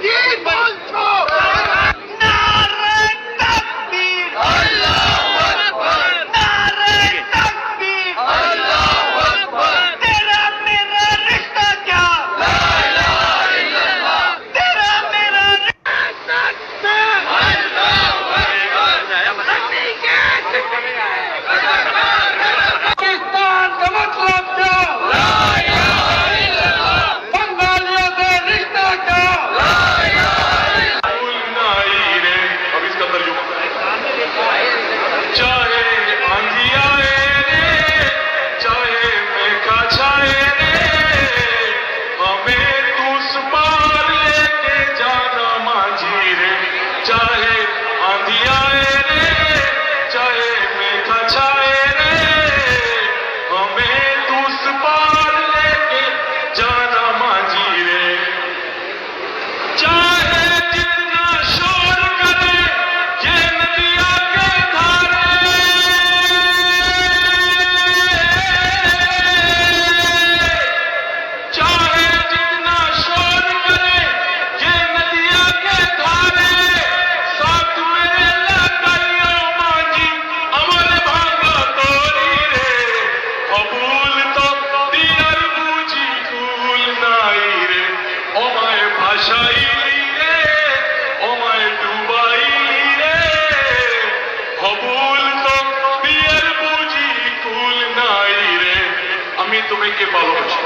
Viva! চাহে আন্ধিয়া রে চাহে আমি তুমি তোমাকে ভালোবাসি